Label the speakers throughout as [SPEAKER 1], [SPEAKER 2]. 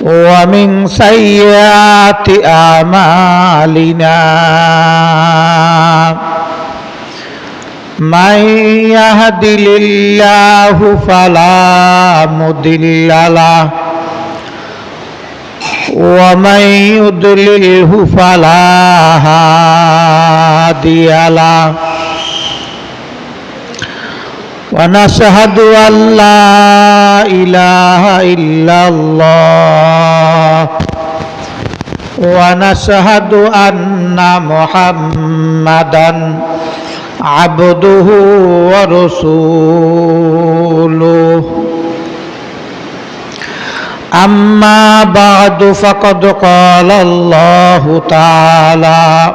[SPEAKER 1] ومن سيئات اعمالنا من يهد الله فلا مضل له ومن يضلله فلا هادي له ونشهد ان لا اله الا الله ونشهد ان محمدا عبده ورسوله أما بعد فقد قال الله تعالى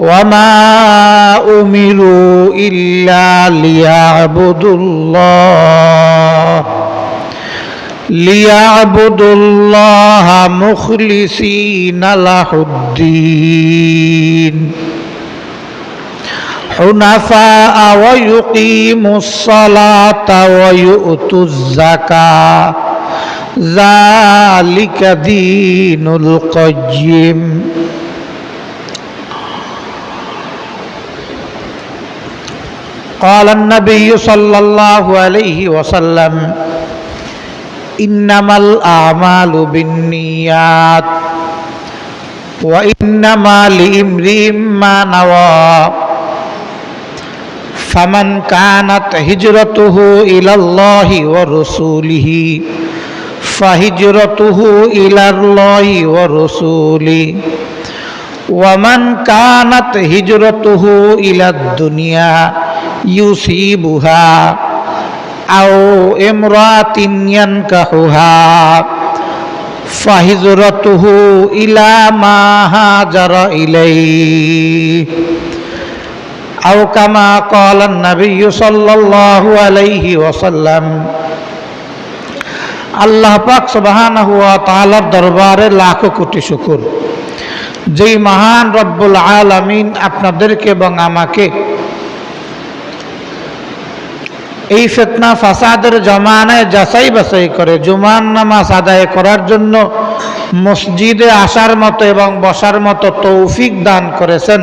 [SPEAKER 1] وما امروا الا ليعبدوا الله ليعبدوا الله مخلصين له الدين حنفاء ويقيموا الصلاة ويؤتوا الزكاة ذلك دين القيم قال النبي صلى الله عليه وسلم إنما الأعمال بالنيات وإنما لإمرئ ما نوى. فمن كانت هجرته إلى الله ورسوله فهجرته إلى الله ورسوله. ওয়ামান কানাত হিজরতুহু ইলাদ দুনিয়া ইউসিবুহা আও ইমরাতিন ইয়ানকাহুহা ফাহিজরতুহু ইলা মা হাজারা ইলাইহি أو كما قال النبي صلى الله عليه وسلم আল্লাহ পাক সুবহানাহু ওয়া তাআলার দরবারে লাখো কোটি শুকর যেই মহান রব্বুল আলামিন আপনাদেরকে এবং আমাকে এই ফেতনা ফাসাদের জমানায় যাচাই বাছাই করে জুমান নামাজ আদায় করার জন্য মসজিদে আসার মতো এবং বসার মতো তৌফিক দান করেছেন।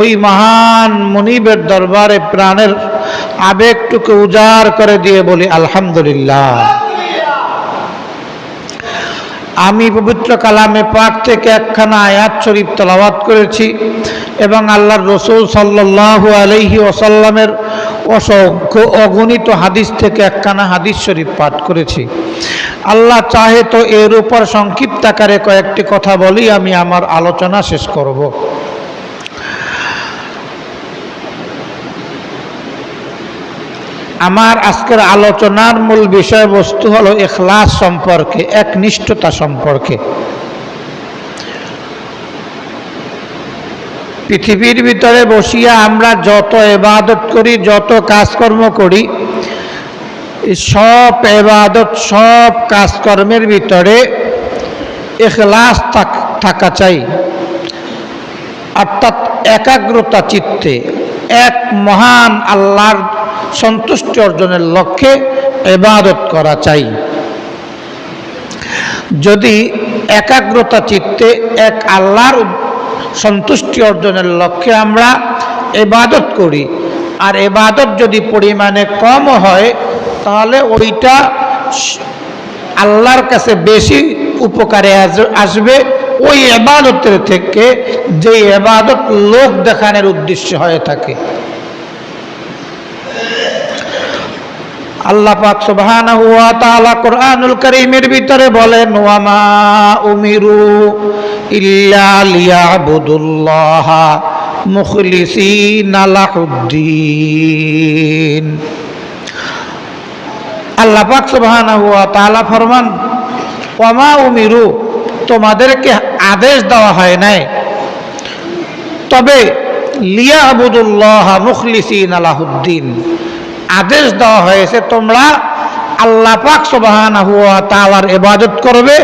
[SPEAKER 1] ওই মহান মনিবের দরবারে প্রাণের আবেগটুকু উজাড় করে দিয়ে বলি, আলহামদুলিল্লাহ। আমি পবিত্র কালামে পাক থেকে একখানা আয়াত শরীফ তলাবাত করেছি এবং আল্লাহর রসুল সাল্লাহ আলহি ওসাল্লামের অসংখ্য অগণিত হাদিস থেকে একখানা হাদিস শরীফ পাঠ করেছি। আল্লাহ চাহে তো এর উপর সংক্ষিপ্ত আকারে কয়েকটি কথা বলি, আমি আমার আলোচনা শেষ করব। আমার আজকের আলোচনার মূল বিষয়বস্তু হলো এখলাস সম্পর্কে, একনিষ্ঠতা সম্পর্কে। পৃথিবীর ভিতরে বসিয়া আমরা যত এবাদত করি, যত কাজকর্ম করি, সব এবাদত, সব কাজকর্মের ভিতরে এখলাস থাকা চাই। অর্থাৎ একাগ্রতা চিত্তে, এক মহান আল্লাহর সন্তুষ্টি অর্জনের লক্ষ্যে এবাদত করা চাই। যদি একাগ্রতা চিত্তে এক আল্লাহর সন্তুষ্টি অর্জনের লক্ষ্যে আমরা এবাদত করি, আর এবাদত যদি পরিমাণে কম হয়, তাহলে ওইটা আল্লাহর কাছে বেশি উপকারে আস- আসবে। ওই এবাদতের থেকে যে এবাদত লোক দেখানোর উদ্দেশ্য হয়ে থাকে। আল্লাহ পাক সুবহানাহু ওয়া তাআলা কোরআনুল কারীমের ভিতরে বলেন, ওয়ামা উমিরু ইল্লা লিয়াবুদুল্লাহ মুখলিসিনা লাহুদ্দিন। আল্লাহ পাক সুবহানাহু ওয়া তাআলা ফরমান, ওয়ামা উমিরু, তোমাদেরকে আদেশ দেওয়া হয় নাই। তবে লিয়াবুদুল্লাহ মুখলিসিন আলাহুদ্দিন আদেশ দেওয়া হয়েছে, তোমরা আল্লাহ পাক সুবহানাহু ওয়া তাআলার ইবাদত করবে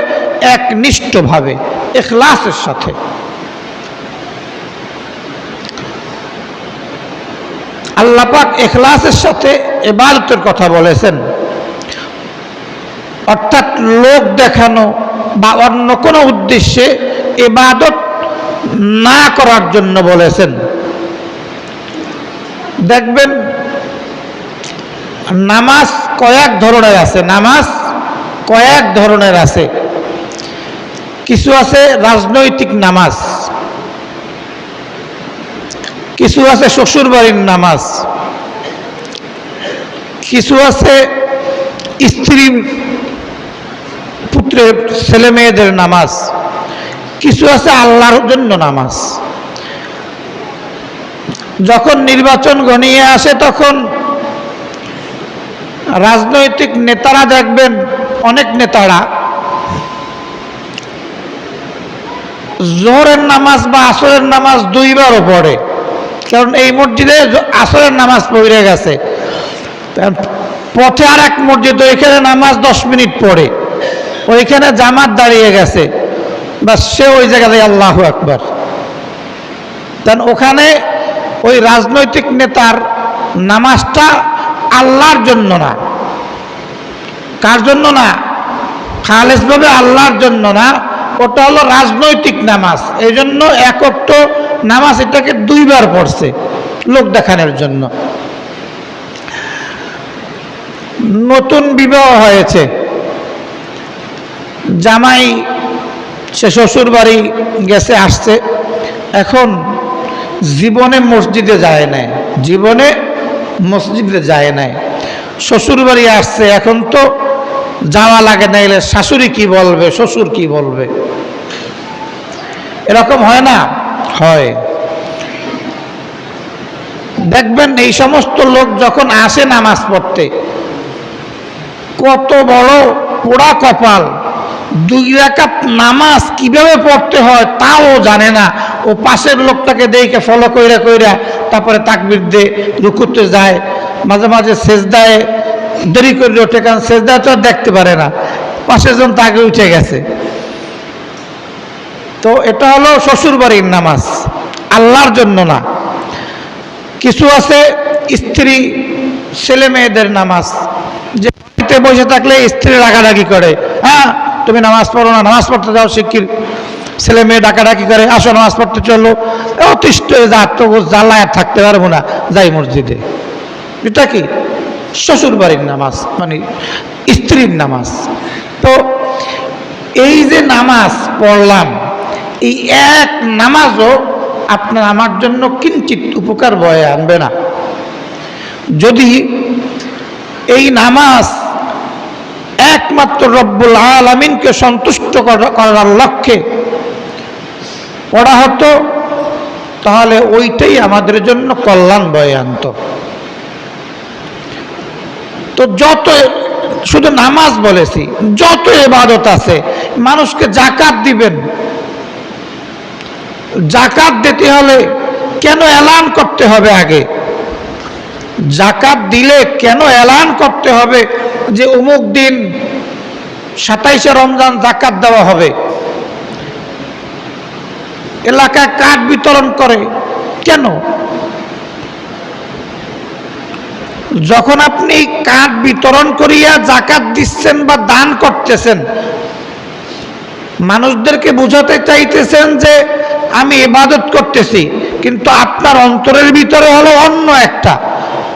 [SPEAKER 1] একনিষ্ঠভাবে এখলাসের সাথে। আল্লাহ পাক ইখলাসের সাথে ইবাদতের কথা বলেছেন। অর্থাৎ লোক দেখানো বা অন্য কোনো উদ্দেশ্যে ইবাদত না করার জন্য বলেছেন। দেখবেন নামাজ কয়েক ধরনের আছে, নামাজ কয়েক ধরনের আছে। কিছু আছে রাজনৈতিক নামাজ, কিছু আছে শ্বশুর বাড়ির নামাজ, কিছু আছে স্ত্রী পুত্রের ছেলে মেয়েদের নামাজ, কিছু আছে আল্লাহর জন্য নামাজ। যখন নির্বাচন ঘনিয়ে আসে তখন রাজনৈতিক নেতারা দেখবেন, অনেক নেতারা জোহরের নামাজ বা আসরের নামাজ দুইবারও পড়ে। কারণ এই মসজিদে আসরের নামাজ পড়ে গেছে। পথে আর এক মসজিদ, ওইখানে নামাজ দশ মিনিট পড়ে। ওইখানে জামাত দাঁড়িয়ে গেছে। বা সে ওই জায়গাতে আল্লাহ আকবার। দেন ওখানে ওই রাজনৈতিক নেতার নামাজটা আল্লাহর জন্য না। কার জন্য না? খালেসভাবে আল্লাহর জন্য না। ওটা হলো রাজনৈতিক নামাজ। এই জন্য একত্র নামাজ এটাকে দুইবার পড়ছে লোক দেখানোর জন্য। নতুন বিবাহ হয়েছে। জামাই সে শ্বশুর বাড়ি গেছে, আসছে। এখন জীবনে মসজিদে যায় নাই। জীবনে মসজিদে যায় নাই। শ্বশুর বাড়ি আসছে, এখন তো যাওয়া লাগে না, এলে শাশুড়ি কি বলবে, শ্বশুর কি বলবে? এরকম হয় না? হয়। দেখবেন এই সমস্ত লোক যখন আসে নামাজ পড়তে, কত বড় পোড়া কপাল। দুই রাকাত নামাজ কীভাবে পড়তে হয় তাও জানে না। ও পাশের লোকটাকে দেখে ফলো কইরা কইরা তারপরে তাকবির দিয়ে রুকুতে যায়। মাঝে মাঝে সেজদায় দেরি করে ওঠে, কারণ সেজদায় তো আর দেখতে পারে না। পাশের জন তাকে উঠে গেছে। তো এটা হলো শ্বশুর বাড়ির নামাজ। আল্লাহর জন্য না। কিছু আছে স্ত্রী, ছেলে মেয়েদের নামাজ। যে বাড়িতে বসে থাকলে স্ত্রী রাগারাগি করে হ্যাঁ তুমি নামাজ পড়ো না, নামাজ পড়তে যাও শিক্ষির ছেলে মেয়ে ডাকাডাকি করে, আসো নামাজ পড়তে চলো। অতিষ্ঠ যা তো জ্বালায় থাকতে পারব না, যাই মসজিদে। এটা কি? শ্বশুর বাড়ির নামাজ মানে স্ত্রীর নামাজ। তো এই যে নামাজ পড়লাম, এই এক নামাজও আপনার আমার জন্য কিঞ্চিত উপকার বয়ে আনবে না। যদি এই নামাজ একমাত্র রব্বুল আলমিনকে সন্তুষ্ট করার লক্ষ্যে পড়া হতো, তাহলে ওইটাই আমাদের জন্য কল্যাণ বয়ে আনত। তো যত, শুধু নামাজ বলেছি, যত এবাদত আছে, মানুষকে জাকাত দিবেন। জাকাত দিতে হলে কেন এলান করতে হবে আগে? জাকাত দিলে কেন এলান করতে হবে? যে অমুক দিন সাতাইশে রমজান জাকাত দেওয়া হবে। এলাকায় কার্ড বিতরণ করে। কেন? যখন আপনি কাঠ বিতরণ করিয়া জাকাত দিচ্ছেন বা দান করতেছেন, মানুষদেরকে বুঝাতে চাইতেছেন যে আমি ইবাদত করতেছি, কিন্তু আপনার অন্তরের ভিতরে হলো অন্য একটা।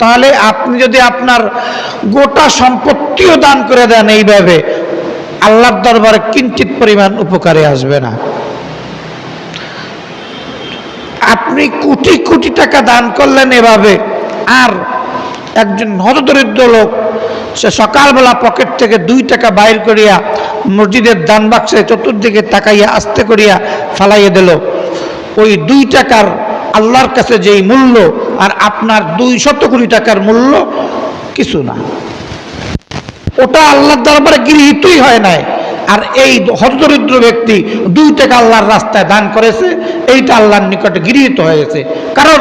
[SPEAKER 1] তাহলে আপনি যদি আপনার গোটা সম্পত্তিও দান করে দেন এইভাবে, আল্লাহর দরবারে কিঞ্চিত পরিমাণ উপকারে আসবে না। আপনি কোটি কোটি টাকা দান করলেন এভাবে। আর একজন হতদরিদ্র লোক, সে সকালবেলা পকেট থেকে দুই টাকা বাইর করিয়া মসজিদের দান বাক্সে চতুর্দিকে তাকাইয়া আস্তে করিয়া ফালাইয়া দিল। ওই দুই টাকার আল্লাহর কাছে যেই মূল্য আর আপনার দুই শত কোটি টাকার মূল্য, কিছু না। ওটা আল্লাহর দরবারে গৃহীতই হয় নাই। আর এই হতদরিদ্র ব্যক্তি দুই টাকা আল্লাহর রাস্তায় দান করেছে, এইটা আল্লাহর নিকটে গৃহীত হয়েছে। কারণ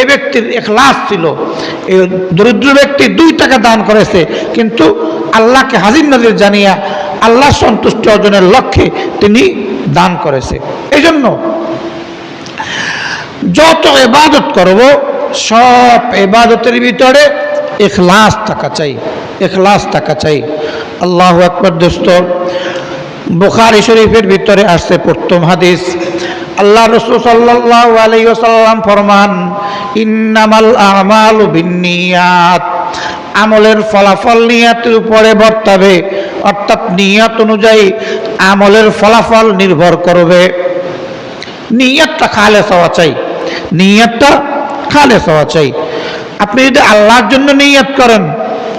[SPEAKER 1] এ ব্যক্তির এখলাস ছিল দরিদ্র ব্যক্তি দুই টাকা দান করেছে, কিন্তু আল্লাহকে হাজির নাজির জানিয়া আল্লাহ সন্তুষ্ট অর্জনের লক্ষ্যে তিনি দান করেছে। এই জন্য যত এবাদত করব, সব এবাদতের ভিতরে এখলাস থাকা চাই, এখলাস থাকা চাই। আল্লাহ আকবর দোস্ত বুখারি শরীফের ভিতরে আসছে প্রথম হাদিস। আল্লাহ রসুল সাল্লাহ আলাইসাল্লাম ফরমান, ইন্নামাল আমাল বিনিয়াত আমলের ফলাফল নিয়াতের উপরে বর্তাবে, অর্থাৎ নিয়াত অনুযায়ী আমলের ফলাফল নির্ভর করবে। নিয়তটা খালেস হওয়া চাই, নিয়তটা খালেস হওয়া চাই। আপনি যদি আল্লাহর জন্য নিয়ত করেন,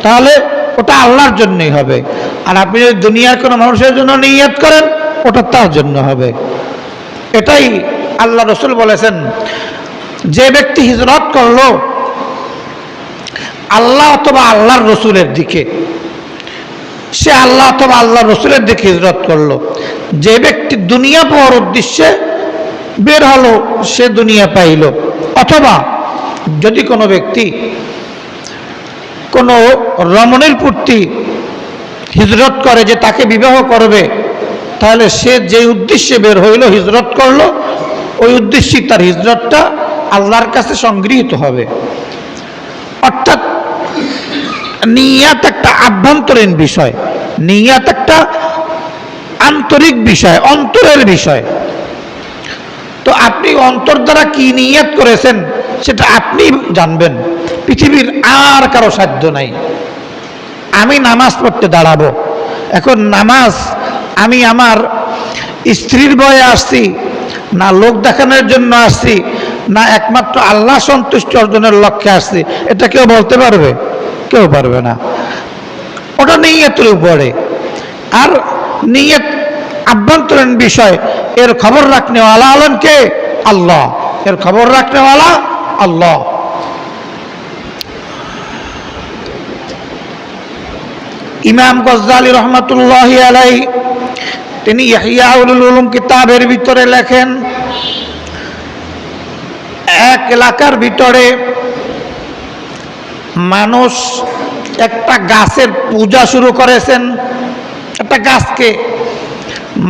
[SPEAKER 1] তাহলে ওটা আল্লাহর জন্যই হবে। আর আপনি যদি দুনিয়ার কোনো মানুষের জন্য নিয়ত করেন, ওটা তার জন্য হবে। এটাই আল্লাহ রসুল বলেছেন, যে ব্যক্তি হিজরত করল, আল্লাহ অথবা আল্লাহর রসুলের দিকে, সে আল্লাহ অথবা আল্লাহ রসুলের দিকে হিজরত করল। যে ব্যক্তি দুনিয়া পাওয়ার উদ্দেশ্যে বের হলো, সে দুনিয়া পাইল। অথবা যদি কোনো ব্যক্তি কোনো রমণীর প্রতি হিজরত করে যে তাকে বিবাহ করবে, তাহলে সে যে উদ্দেশ্যে বের হইল, হিজরত করল, ওই উদ্দেশ্যে তার হিজরতটা আল্লাহর কাছে সংগৃহীত হবে। অর্থাৎ নিয়াত একটা আভ্যন্তরীণ বিষয়, নিয়াত একটা আন্তরিক বিষয়, অন্তরের বিষয়। তো আপনি অন্তর দ্বারা কি নিয়াত করেছেন, সেটা আপনি জানবেন। পৃথিবীর আর কারও সাধ্য নাই। আমি নামাজ পড়তে দাঁড়াবো। এখন নামাজ, আমি আমার স্ত্রীর বয়ে আসছি, না লোক দেখানোর জন্য আসছি, না একমাত্র আল্লাহ সন্তুষ্টি অর্জনের লক্ষ্যে আসছি। এটা কেউ বলতে পারবে? কেউ পারবে না। ওটা নিয়তের উপরে। আর নিয়ত আভ্যন্তরীণ বিষয়, এর খবর রাখনেওয়ালা হলেন কে? আল্লাহ। এর খবর রাখনেওয়ালা আল্লাহ। ইমাম গজ্জালি রহমতুল্লাহ আলাই তিনি ইয়াহিয়াউল উলুম কিতাবের ভিতরে লেখেন, এক এলাকার ভিতরে মানুষ একটা গাছের পূজা শুরু করেছেন, একটা গাছকে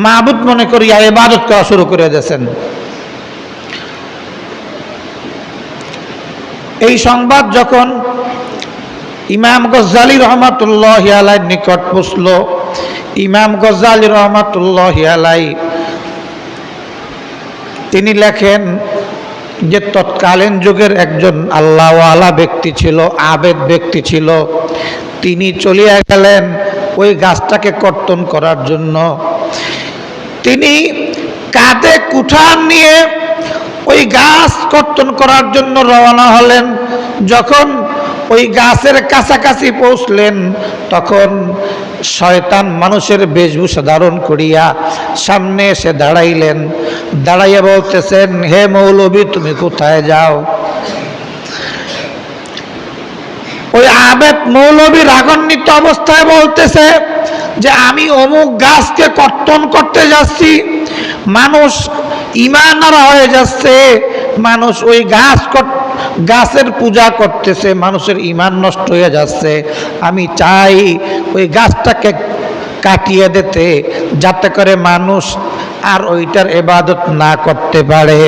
[SPEAKER 1] মাহবুদ মনে করিয়া ইবাদত করা শুরু করে দিয়েছেন। এই সংবাদ যখন ইমাম গজ্জালি রহমাতুল্লাহ আলাই নিকট পুষল ইমাম গজ্জালি রহমাতুল্লাহ আলাই, তিনি লেখেন যে তৎকালীন যুগের একজন আল্লাহওয়ালা ব্যক্তি ছিল, আবেদ ব্যক্তি ছিল। তিনি চলিয়া গেলেন ওই গাছটাকে কর্তন করার জন্য। তিনি কাঁধে কুঠার নিয়ে ওই গাছ কর্তন করার জন্য রওনা হলেন। যখন ওই গাছের কাছাকাছি পৌঁছলেন, তখন শয়তান মানুষের বেশভূষা ধারণ করিয়া সামনে এসে দাঁড়াইলেন। দাঁড়াইয়া বলতেছেন, হে মৌলবী তুমি কোথায় যাও? ওই আবেদ মৌলবী রাগান্বিত অবস্থায় বলতেছে যে, আমি অমুক গাছকে কর্তন করতে যাচ্ছি। মানুষ ইমানারা হয়ে যাচ্ছে। মানুষ ওই গাছ গাছের পূজা করতেছে, মানুষের ইমান নষ্ট হয়ে যাচ্ছে। আমি চাই ওই গাছটাকে কাটিয়ে দিতে, যাতে করে মানুষ আর ওইটার এবাদত না করতে পারে।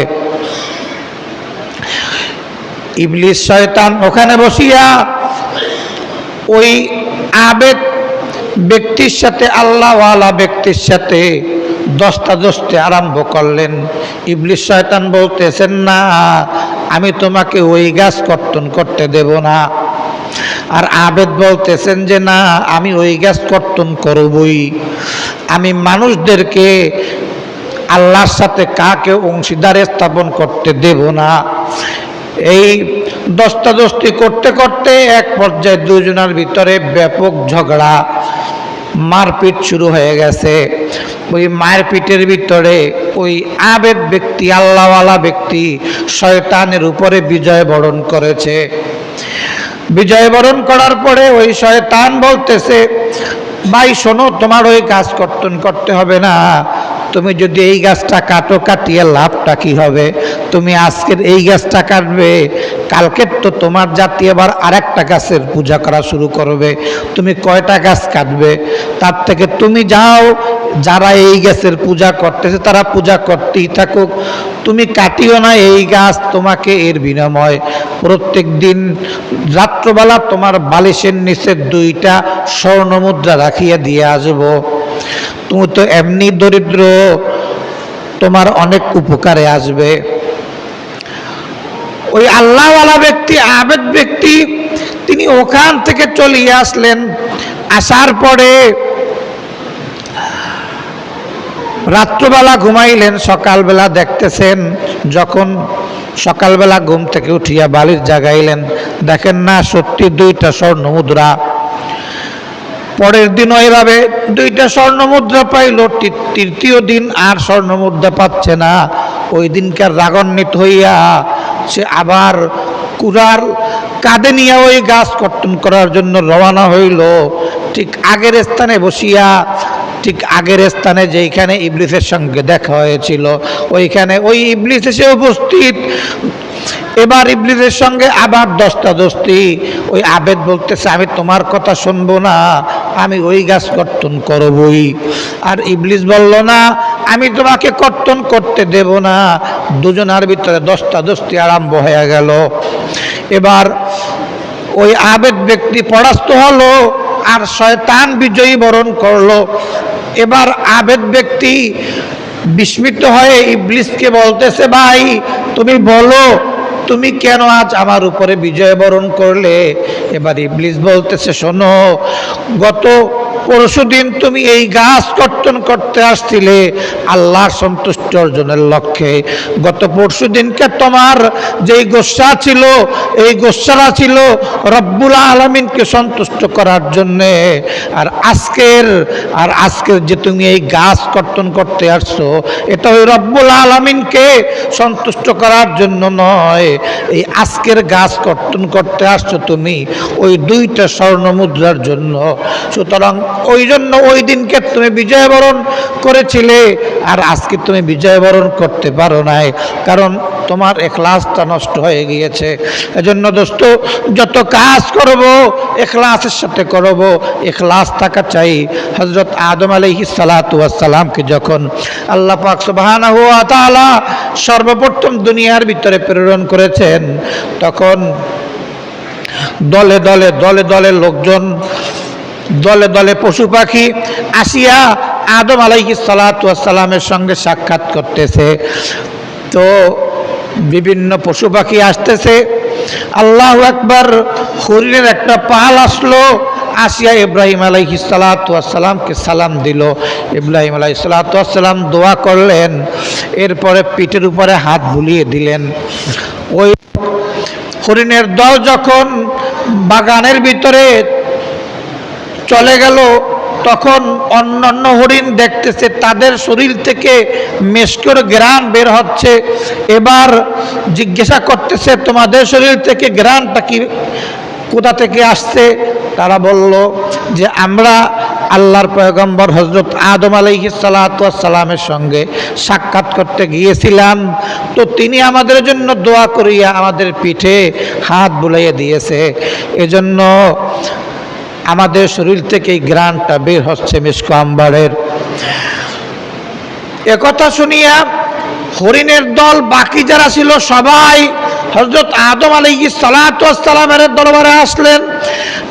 [SPEAKER 1] ইবলিশ শয়তান ওখানে বসিয়া ওই আবেদ ব্যক্তির সাথে, আল্লাহওয়ালা ব্যক্তির সাথে দস্তা দস্তে আরম্ভ করলেন। ইবলিশ শয়তান বলতেছেন, না আমি তোমাকে ওই গাছ কর্তন করতে দেব না। আর আবেদ বলতেছেন যে, না, আমি ওই গাছ কর্তন করবই। আমি মানুষদেরকে আল্লাহর সাথে কাকে অংশীদারে স্থাপন করতে দেব না। এই দস্তাদস্তি করতে করতে এক পর্যায়ে দুজনের ভিতরে ব্যাপক ঝগড়া, মারপিট শুরু হয়ে গেছে। ওই মায়ের পিঠের ভিতরে ওই আবেদ ব্যক্তি, আল্লাহওয়ালা ব্যক্তি শয়তানের উপরে বিজয় বরণ করেছে। বিজয় বরণ করার পরে ওই শয়তান বলতেছে, ভাই, শোনো, তোমার ওই গাছ কর্তন করতে হবে না। তুমি যদি এই গাছটা কাটো, কাটিয়ে লাভটা কি হবে? তুমি আজকের এই গাছটা কাটবে, কালকের তো তোমার জাতি আবার আরেকটা গাছের পূজা করা শুরু করবে। তুমি কয়টা গাছ কাটবে? তার থেকে তুমি যাও যারা এই গাছের পূজা করতেছে, তারা পূজা করতেই থাকুক। তুমি কাটিও না এই গাছ, তোমাকে এর বিনিময়। প্রত্যেক দিন রাত্রবেলা তোমার বালিশের নিচে দুইটা স্বর্ণ মুদ্রা রাখিয়া দিয়ে আসব। তুমি তো এমনি দরিদ্র, তোমার অনেক উপকারে আসবে। ওই আল্লাহওয়ালা ব্যক্তি, আবেদ ব্যক্তি, তিনি ওখান থেকে চলিয়ে আসলেন। আসার পরে রাত্রবেলা ঘুমাইলেন, সকালবেলা দেখতেছেন, যখন সকালবেলা ঘুম থেকে উঠিয়া বালির জাগাইলেন, দেখেন না সত্যি দুইটা স্বর্ণ মুদ্রা পরের দিন এভাবে দুইটা স্বর্ণ মুদ্রা পাইল তৃতীয় দিন আর স্বর্ণ মুদ্রা পাচ্ছে না। ওই দিনকার রাগান্বিত হইয়া সে আবার কুড়ার কাঁধে নিয়ে ওই গাছ কর্তন করার জন্য রওনা হইল। ঠিক আগের স্থানে বসিয়া ঠিক আগের স্থানে যেইখানে ইবলিসের সঙ্গে দেখা হয়েছিল, ওইখানে ওই ইবলিস এসে উপস্থিত। এবার ইবলিসের সঙ্গে আবার দস্তাদস্তি। ওই আবেদ বলতেছে, আমি তোমার কথা শুনব না, আমি ওই গাছ কর্তন করবই। আর ইবলিস বলল, না, আমি তোমাকে কর্তন করতে দেব না। দুজনার ভিতরে দস্তাদস্তি আরম্ভ হয়ে গেল। এবার ওই আবেদ ব্যক্তি পরাস্ত হলো। আর শয়তান বিজয়ী বরণ করল। এবার আবেদ ব্যক্তি বিস্মিত হয়ে ইবলিসকে বলতেছে, ভাই, তুমি বলো, তুমি কেন আজ আমার উপরে বিজয় বরণ করলে? এবার ইবলিস বলতেছে, শোনো, গত পরশুদিন তুমি এই গাছ কর্তন করতে আসছিলে আল্লাহর সন্তুষ্টি অর্জনের লক্ষ্যে। গত পরশু দিনকে তোমার যেই গোসা ছিল, এই গোসারা ছিল রব্বুল আলমিনকে সন্তুষ্ট করার জন্যে। আর আজকের আর আজকের যে তুমি এই গাছ কর্তন করতে আসছো, এটা ওই রব্বুল আলমিনকে সন্তুষ্ট করার জন্য নয়। এই আজকের গাছ কর্তন করতে আসছো তুমি ওই দুইটা স্বর্ণ মুদ্রার জন্য। সুতরাং ওই জন্য ওই দিনকে তুমি বিজয় বরণ করেছিলে। আর আজকে তুমি বিজয় বরণ করতে পারো নাই। কারণ তোমার এখলাসটা নষ্ট হয়ে গিয়েছে। এজন্য দোস্ত, যত কাজ করব, এখলাসের সাথে করব, এখলাস থাকা চাই। হজরত আদম আলহি সালাতামকে যখন আল্লাহ পাক তাআলা সর্বপ্রথম দুনিয়ার ভিতরে প্রেরণ করেছেন, তখন দলে দলে দলে দলে লোকজন দলে দলে পশু পাখি আসিয়া আদম আলাইকি সালাতামের সঙ্গে সাক্ষাৎ করতেছে। তো বিভিন্ন পশু পাখি আসতেছে। আল্লাহ একবার হরিণের একটা পাল আসলো, আসিয়া ইব্রাহিম আলাইহি সালাতামকে সালাম দিল। ইব্রাহিম আলাইহি সালাতাম দোয়া করলেন, এরপরে পিঠের উপরে হাত বুলিয়ে দিলেন। ওই হরিণের দল যখন বাগানের ভিতরে চলে গেল, তখন অন্যান্য হরিণ দেখতেছে, তাদের শরীর থেকে মেশকর গ্রান বের হচ্ছে। এবার জিজ্ঞাসা করতেছে, তোমাদের শরীর থেকে গ্রানটা কি, কোথা থেকে আসছে? তারা বলল যে, আমরা আল্লাহর পয়গম্বর হজরত আদম আলাইহি সালামের সঙ্গে সাক্ষাৎ করতে গিয়েছিলাম। তো তিনি আমাদের জন্য দোয়া করিয়া আমাদের পিঠে হাত বুলাইয়া দিয়েছে। এজন্য আমাদের শরীর থেকে এই গ্রানটা বের হচ্ছে মিসকো আম্বারের। একথা শুনিয়া হরিণের দল, বাকি যারা ছিল সবাই হজরত আদম আলী সালাতামের দরবারে আসলেন।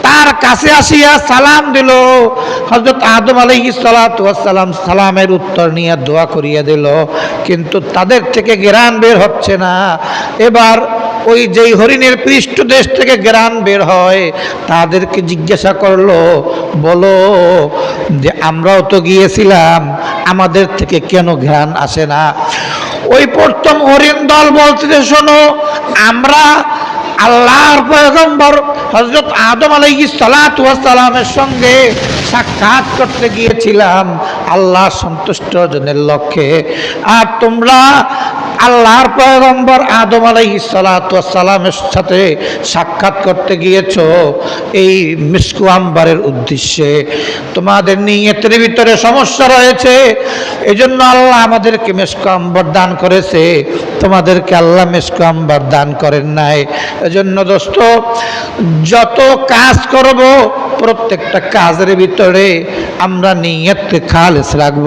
[SPEAKER 1] তার কাছে আসিয়া সালাম দিল। হজরত আদম আলী সালাতাম সালামের উত্তর নিয়ে দোয়া করিয়া দিল। কিন্তু তাদের থেকে গেরান বের হচ্ছে না। এবার ওই যেই হরিণের পৃষ্ঠদেশ থেকে গ্রান বের হয়, তাদেরকে জিজ্ঞাসা করল, বলো যে আমরাও তো গিয়েছিলাম, আমাদের থেকে কেন ঘ্রাণ আসে না? ওই প্রথম হরিণ দল বলতে শোনো, আমরা আল্লাহর পয়গম্বর হজরত আদম আলাইহিস সালাতু ওয়াস সালামের সঙ্গে সাক্ষাৎ করতে গিয়েছিলাম। আল্লাহ সন্তুষ্ট জনের লক্ষ্যে। আর তোমরা আল্লাহর পয়গম্বর আদম আলাইহিস সালাতু ওয়াস সালামের সাথে সাক্ষাৎ করতে গিয়েছো, এই মিসকু আম্বারের উদ্দেশ্যে। তোমাদের নিয়তের ভিতরে সমস্যা রয়েছে, এজন্য আল্লাহ আমাদেরকে মিসকু আম্বার দান করেছে। তোমাদেরকে আল্লাহ মিসকু আম্বার দান করেন নাই। এজন্য দোস্ত, যত কাজ করব, প্রত্যেকটা কাজের ভিতরে আমরা নিয়ত খালেস রাখব।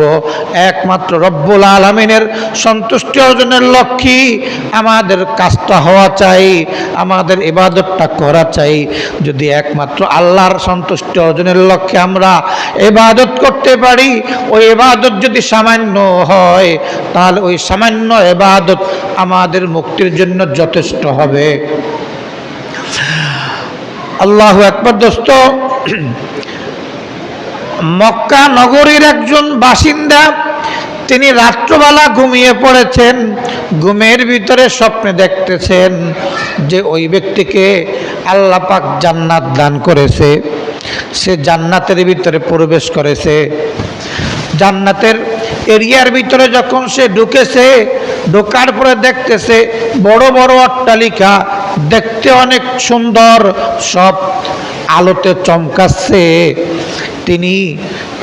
[SPEAKER 1] একমাত্র রব্বুল আলমিনের সন্তুষ্টি অর্জনের লক্ষ্যে আমাদের কাজটা হওয়া চাই, আমাদের ইবাদতটা করা চাই। যদি একমাত্র আল্লাহর সন্তুষ্টি অর্জনের লক্ষ্যে আমরা এবাদত করতে পারি, ওই এবাদত যদি সামান্য হয়, তাহলে ওই সামান্য এবাদত আমাদের মুক্তির জন্য যথেষ্ট হবে। আল্লাহ একবার দোস্ত, মক্কা নগরীর একজন বাসিন্দা তিনি রাত্রবেলা ঘুমিয়ে পড়েছেন, ঘুমের ভিতরে স্বপ্নে দেখতেছেন যে ওই ব্যক্তিকে আল্লাহ পাক জান্নাত দান করেছে। সে জান্নাতের ভিতরে প্রবেশ করেছে। জান্নাতের এরিয়ার ভিতরে যখন সে ঢুকেছে, ঢোকার পরে দেখতেছে বড় বড় অট্টালিকা, দেখতে অনেক সুন্দর, সব আলোতে চমকাচ্ছে। তিনি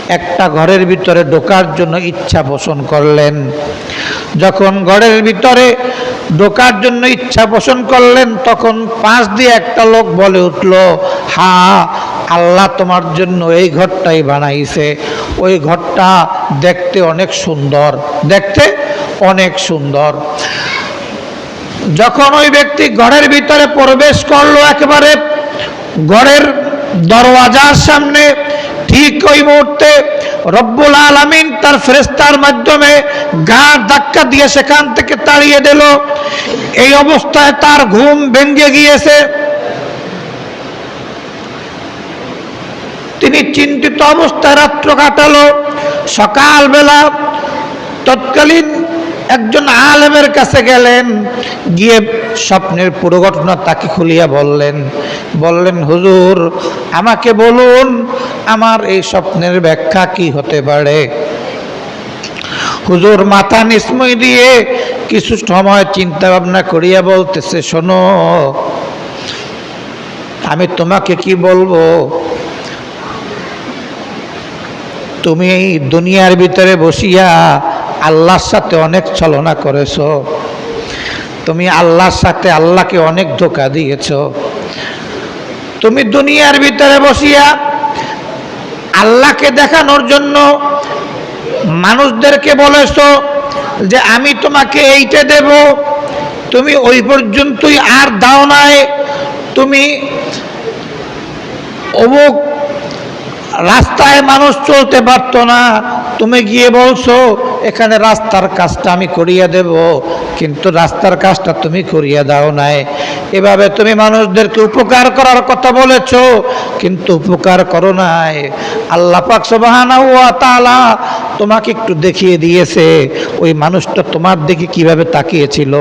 [SPEAKER 1] একটা ঘরের ভিতরে ঢোকার জন্য ইচ্ছা পোষণ করলেন। যখন ঘরের ভিতরে ঢোকার জন্য ইচ্ছা পোষণ করলেন, তখন পাশ দিয়ে একটা লোক বলে উঠল, হা, আল্লাহ তোমার জন্য এই ঘরটাই বানাইছে। ওই ঘরটা দেখতে অনেক সুন্দর, দেখতে অনেক সুন্দর। যখন ওই ব্যক্তি ঘরের ভিতরে প্রবেশ করল, একেবারে ঘরের দরওয়াজার সামনে ঠিক ওই মুহূর্তে রব্বুল আলমিন তার ফেরেস্তার মাধ্যমে গাঁর ধাক্কা দিয়ে সেখান থেকে তাড়িয়ে দিল। এই অবস্থায় তার ঘুম ভেঙে গিয়েছে। তিনি চিন্তিত অবস্থায় রাত্র কাটালো। সকালবেলা তৎকালীন একজন আলেমের কাছে গেলেন, গিয়ে স্বপ্নের পুরো ঘটনা তাকে খুলিয়া বললেন। বললেন, হুজুর, আমাকে বলুন, আমার এই স্বপ্নের ব্যাখ্যা কি হতে পারে? হুজুর মাথা নিসময় দিয়ে কিছু সময় চিন্তা ভাবনা করিয়া বলতেছে, শোনো, আমি তোমাকে কি বলব? তুমি এই দুনিয়ার ভিতরে বসিয়া আল্লাহর সাথে অনেক ছলনা করেছ। তুমি আল্লাহর সাথে আল্লাহকে অনেক ধোকা দিয়েছ। তুমি দুনিয়ার ভিতরে বসিয়া আল্লাহকে দেখানোর জন্য মানুষদেরকে বলেছ যে, আমি তোমাকে এইটা দেব। তুমি ওই পর্যন্তই আর দাও নাই। তুমি অমুক রাস্তায় মানুষ চলতে পারতো না। তুমি গিয়ে বলছো এখানে রাস্তার কাজটা আমি করিয়ে দেব, কিন্তু রাস্তার কাজটা তুমি করিয়ে দাও নাই। এভাবে তুমি মানুষদেরকে উপকার করার কথা বলেছ, কিন্তু উপকার করো নাই। আল্লাহ পাক ওয়া তাআলা তোমাকে একটু দেখিয়ে দিয়েছে, ওই মানুষটা তোমার দিকে কীভাবে তাকিয়েছিল,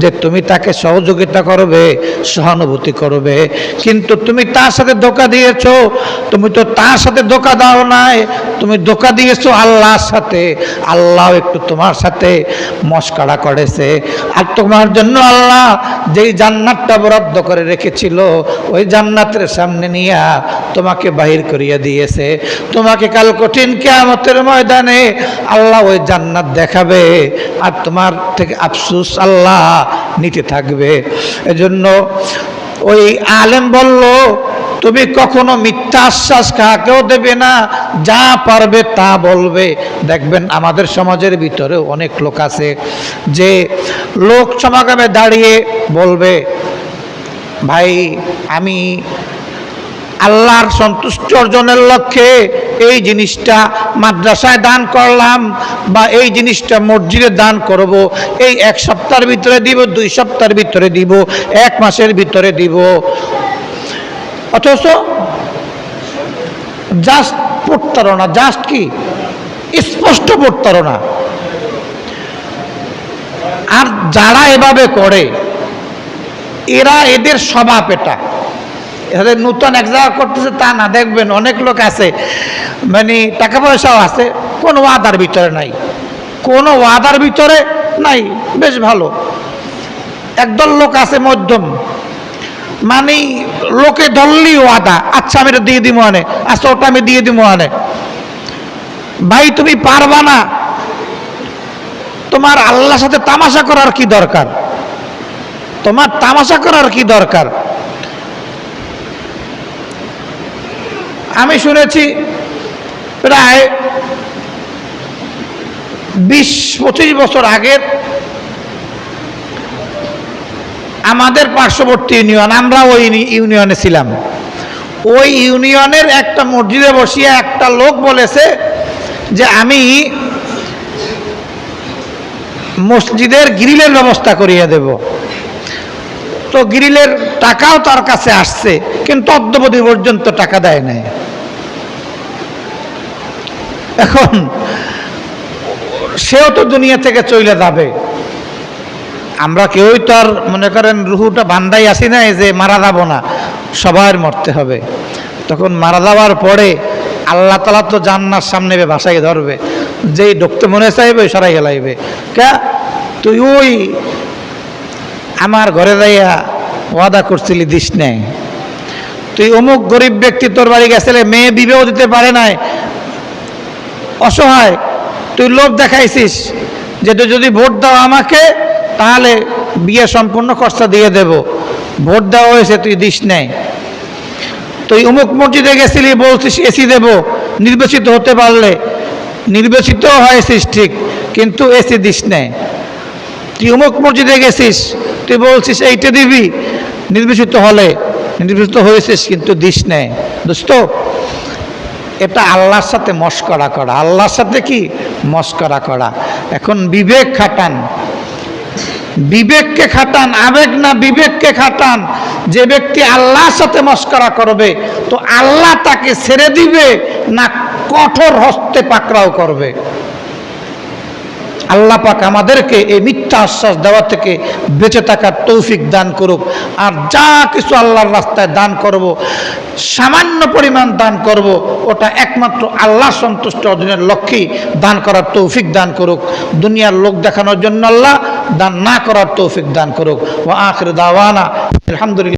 [SPEAKER 1] যে তুমি তাকে সহযোগিতা করবে, সহানুভূতি করবে। কিন্তু তুমি তার সাথে ধোকা দিয়েছ, তুমি তো তার সাথে ধোকা দাও নাই, তুমি ধোকা দিয়েছ আল্লাহর সাথে। আল্লাহ একটু তোমার সাথে মস্কারা করেছে। আর তোমার জন্য আল্লাহ যেই জান্নাতটা বরাদ্দ করে রেখেছিল, ওই জান্নাতের সামনে নিয়ে তোমাকে বাহির করিয়া দিয়েছে। তোমাকে কাল কঠিন কেয়ামতের ময়দানে আল্লাহ ওই জান্নাত দেখাবে আর তোমার থেকে আফসুস আল্লাহ নিতে থাকবে। এজন্য ওই আলেম বলল তুমি কখনো মিথ্যা আশ্বাস কাকেও দেবে না, যা পারবে তা বলবে। দেখবেন আমাদের সমাজের ভিতরেও অনেক লোক আছে যে লোক সমাগমে দাঁড়িয়ে বলবে, ভাই, আমি আল্লাহর সন্তুষ্ট অর্জনের লক্ষ্যে এই জিনিসটা মাদ্রাসায় দান করলাম বা এই জিনিসটা মসজিদে দান করব, এই এক সপ্তাহ সপ্তাহের ভিতরে দিব, দুই সপ্তাহের ভিতরে দিব, এক মাসের ভিতরে দিব। অথচ জাস্ট প্রতারণা জাস্ট কি? স্পষ্ট প্রতারণা। আর যারা এভাবে করে, এরা এদের স্বভাব এটা। এদের নূতন এক জায়গা করতেছে, তা না, দেখবেন অনেক লোক আছে মানে টাকা পয়সাও আছে, কোনো ওয়াদার ভিতরে নাই। কোনো ওয়াদার ভিতরে নাই, বেশ ভালো। একদল লোক আছে মধ্যম। মানে লোকে ধরলি ওয়াদা আচ্ছা আমি এটা দিয়ে দিব আনে। আচ্ছা ওটা আমি দিয়ে দিব আনে। ভাই, তুমি পারবা না। তোমার আল্লাহর সাথে তামাশা করার কি দরকার? তোমার তামাশা করার কি দরকার? আমি শুনেছি প্রায় বিশ পঁচিশ বছর আগের আমাদের পার্শ্ববর্তী ইউনিয়ন, আমরা ওই ইউনিয়নে ছিলাম। ওই ইউনিয়নের একটা মসজিদে বসিয়ে একটা লোক বলেছে যে আমি মসজিদের গ্রিলের ব্যবস্থা করিয়ে দেব। তো গ্রিলের টাকাও তার কাছে আসছে, কিন্তু অদ্যবধি পর্যন্ত টাকা দেয় নাই। এখন সেও তো দুনিয়া থেকে চলে যাবে। আমরা কেউই তো আর মনে করেন রুহুটা বান্দাই আসি নাই যে মারা যাব না সবার মরতে হবে। তখন মারা যাওয়ার পরে আল্লাহ তালা তো জান্নার সামনে ভাসাই ধরবে, যেই ঢুকতে মনে চাইবে সরাই গেলাইবে কে? তুই ওই আমার ঘরে যাইয়া ওয়াদা করছিলি, দিস নেই। তুই অমুক গরিব ব্যক্তি তোর বাড়ি গেছিলে, মেয়ে বিবাহ দিতে পারে নাই। অসহায়, তুই লোভ দেখাইছিস যে তুই যদি ভোট দাও আমাকে তাহলে বিয়ে সম্পূর্ণ খরচা দিয়ে দেব। ভোট দেওয়া হয়েছে, তুই দিস নেই। তুই অমুক মসজিদে গেছিলি, বলছিস এসি দেব। নির্বাচিত হতে পারলে নির্বাচিত হয়েছিস ঠিক, কিন্তু এসি দিস নেই। তুই অমুক মসজিদে গেছিস, তুই বলছিস এইটা দিবি। নির্বাচিত হলে, নির্বাচিত হয়েছিস, কিন্তু দিস নেই। দোস্ত, এটা আল্লাহর সাথে মস্করা করা। আল্লাহর সাথে কি? মস্করা করা। এখন বিবেক খাটান। বিবেককে খাটান, আবেগ না বিবেককে খাটান। যে ব্যক্তি আল্লাহর সাথে মস্করা করবে, তো আল্লাহ তাকে ছেড়ে দিবে না কঠোর হস্তে পাকড়াও করবে? আল্লাহ পাক আমাদেরকে এই মিথ্যা আশ্বাস দেওয়া থেকে বেঁচে থাকার তৌফিক দান করুক। আর যা কিছু আল্লাহর রাস্তায় দান করব, সামান্য পরিমাণ দান করব, ওটা একমাত্র আল্লাহ সন্তুষ্ট অধীনের লক্ষ্যেই দান করার তৌফিক দান করুক। দুনিয়ার লোক দেখানোর জন্য আল্লাহ দান না করার তৌফিক দান করুক। ও আখর দাওয়ানা, আলহামদুলিল্লাহ।